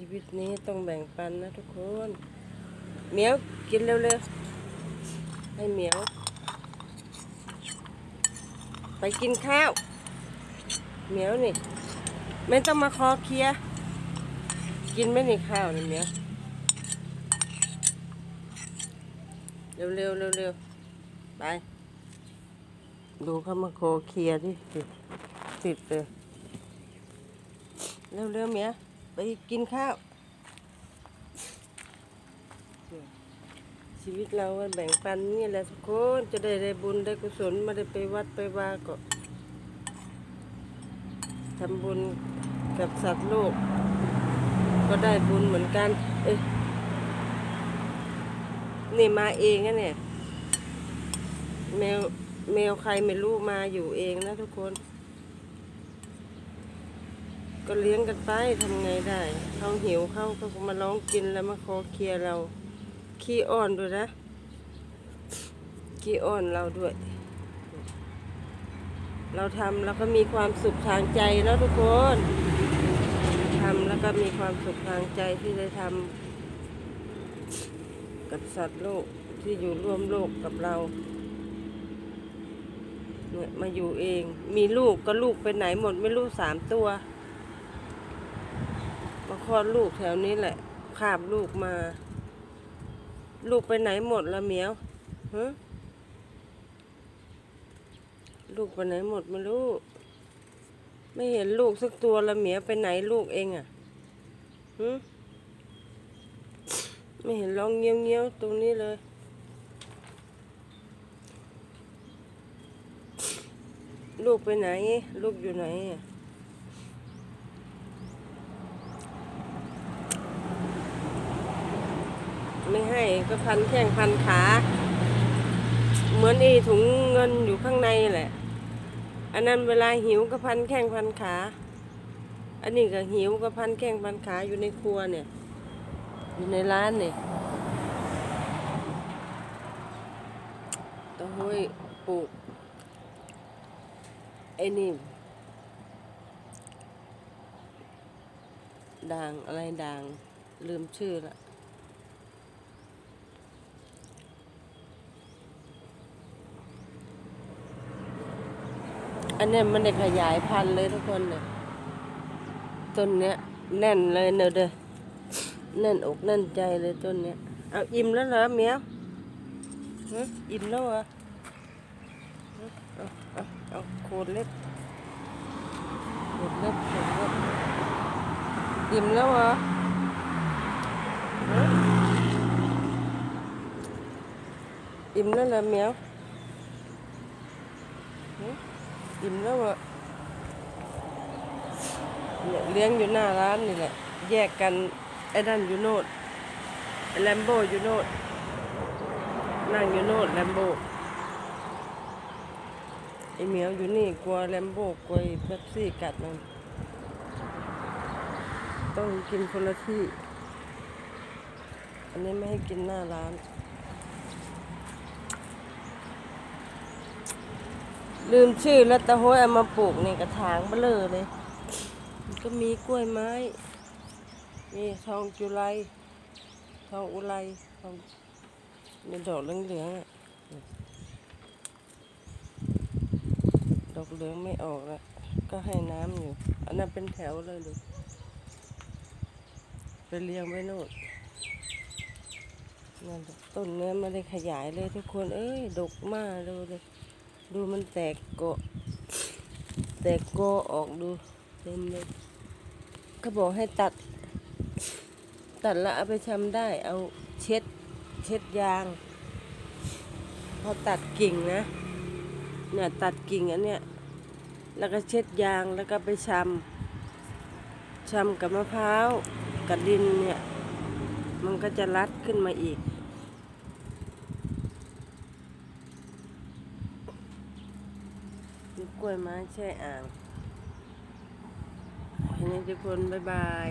ชีวิตนี้ต้องแบ่งปันนะทุกคนเหมียวกินเร็วๆให้เหมียว ไปกินข้าวเหมียวนี่ไม่ต้องมาคอเคลียกินไม่นี่ข้าวนี่เหมียวเร็วๆเร็วๆไป ดูเขามาโคเคลียร์ดิติดติดเลยเร็วๆเมีย ไปกินข้าว ชีวิตเราแบ่งปันนี่แหละทุกคนจะได้ได้บุญได้กุศลไมาได้ไปวัดไปวาก็ทำบุญกับสัตว์โลก ก็ได้บุญเหมือนกัน เอ้ยนี่มาเองนะเนี่ย แมวแมวใครไม่รู้มาอยู่เองนะทุกคน ก็เลี้ยงกันไปทำไงได้เขาหิวเขาก็มาร้องกินแล้วมาขอเคลียร์เรา ขี้อ้อนด้วยนะ ขี้อ้อนเราด้วย เราทำแล้วก็มีความสุขทางใจแล้วทุกคนทำแล้วก็มีความสุขทางใจที่ได้ทำกับสัตว์โลกที่อยู่ร่วมโลกกับเราเนี่ยมาอยู่เอง มีลูกก็ลูกไปไหนหมดไม่รู้สามตัว ลอดลูกแถวนี้แหละคาบลูกมา ลูกไปไหนหมดละเมียวฮะลูกไปไหนหมดไม่รู้ ไม่เห็นลูกสักตัวละเมียวไปไหนลูกเองอะ่ะฮะไม่เห็นร้องเงี้ยวเงี้ยวๆตรงนี้เลย ลูกไปไหน ลูกอยู่ไหนอะ ไม่ให้ก็พันแข้งพันขา เหมือนไอ้ถุงเงินอยู่ข้างในแหละ อันนั้นเวลาหิวก็พันแข้งพันขา อันนี้ก็หิวก็พันแข้งพันขาอยู่ในครัวเนี่ย อยู่ในร้านเนี่ยต้องห้ยปลูกไอ้นี่ด่างอะไรด่างลืมชื่อละ อันนี้มันได้ขยายพันธุ์เลยทุกคนเนี่ยต้นเนี้ยแน่นเลยเนอะเด้อแน่นอกแน่นใจเลยต้นเนี้ยเอาอิ่มแล้วเหรอเมียวฮะอิ่มแล้วเหรอฮะเอาเอาเอาโคนเล็บหมดเล็บหมดเล็บอิ่มแล้วเหรอฮะอิ่มแล้วเหรอเมียวฮะ อิ่มแล้วเหรอเนี่ยเลี้ยงอยู่หน้าร้านนี่แหละ แยกกันไอ้นั่นอยู่โน่นไอ้แลมโบอยู่โน่นนั่งอยู่โน่นแลมโบไอเหมียวอยู่นี่กลัวแลมโบกลัวไอ้เป๊ปซี่กัดมันต้องกินคนละที่ อันนี้ไม่ให้กินหน้าร้าน ลืมชื่อแล้วตะโห้ยเอามาปลูกในกระถางเบลอเลย ก็มีกล้วยไม้นี่ทองจุไลทองอุไรทองในดอกเหลืองๆอะดอกเหลืองไม่ออกแล้วก็ให้น้ำอยู่ อันนั้นเป็นแถวเลยดูไปเลี้ยงไว้โน่นนั่นต้นเนี้ยไม่ได้ขยายเลยทุกคน เอ้ย ดกมากเลย ดูมันแตกเกแตกโกอออกดูเต็มเลยเขาบอกให้ตัด ตัดแล้วเอาไปชำได้ เอาเช็ด เช็ดยาง พอตัดกิ่งนะเนี่ยตัดกิ่งอันเนี้ยแล้วก็เช็ดยางแล้วก็ไปชำชำกับมะพร้าวกับดินเนี่ย มันก็จะรัดขึ้นมาอีก กล้วยไม้แช่อ่างอันนี้ทุกคน บ๊ายบาย